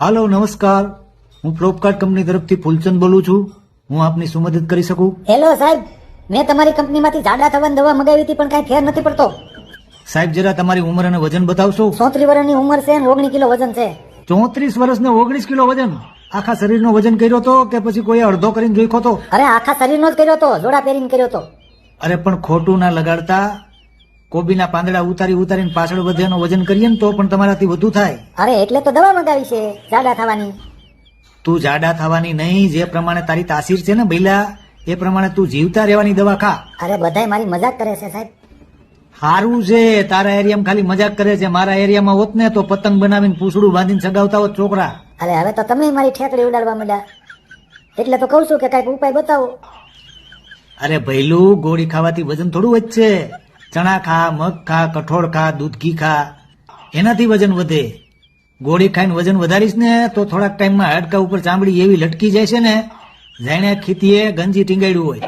હાલો નમસ્કાર. હું ફ્લોપકાર્ટ કંપની તરફથી ફૂલચંદ બોલું છું. હું આપની શું મદદ કરી શકું? હેલો સાહેબ. મેં તમારી કંપનીમાંથી જાડા થવાની દવા મગાવી હતી પણ કાંઈ ફેર નથી પડતો. સાહેબ જરા તમારી ઉંમર અને વજન બતાવશો? ચોત્રીસ વર્ષની ઉંમર છે અને ઓગણીસ કિલો વજન છે. ચોત્રીસ વર્ષ ને ઓગણીસ કિલો વજન? આખા શરીરનો વજન કર્યો તો કે પછી કોઈ અડધો કરીને જોઈખો તો અરે આખા શરીરનો જ કર્યો હતો જોડા પહેરીને કર્યો હતો અરે પણ ખોટું ના લગાડતા. કોબીના પાંદડા ઉતારી ઉતારીને પાછળ વધેનો વજન કરીએ ને તો પણ તમારાથી વધુ થાય. અરે એટલે તો દવા મગાવી છે જાડા થવાની. તું જાડા થવાની નહીં જે પ્રમાણે તારી તાસીર છે ને ભઈલા એ પ્રમાણે તું જીવતા રહેવાની દવા ખા. અરે બધાય મારી મજાક કરે છે સાહેબ. સારું છે તારા એરિયામાં ખાલી મજાક કરે છે. મારા એરિયામાં હોત ને તો પતંગ બનાવીને પૂછડું બાંધીને સગાવતા હોત છોકરા. અરે હવે તો તમે મારી ઠેકડી ઉડાડવા માંડ્યા. એટલે તો કહું છું કે કાંઈક ઉપાય બતાવો. અરે ભૈલું ગોળી ખાવાથી વજન થોડું વધશે. ચણા ખા, મગ ખા, કઠોળ ખા, દૂધ ઘી ખા. એનાથી વજન વધે. ગોળી ખાઈને વજન વધારીશ ને તો થોડાક ટાઈમમાં હાડકા ઉપર ચામડી એવી લટકી જાય છે ને, જાણે ખીતીએ ગંજી ટીંગાડ્યું હોય.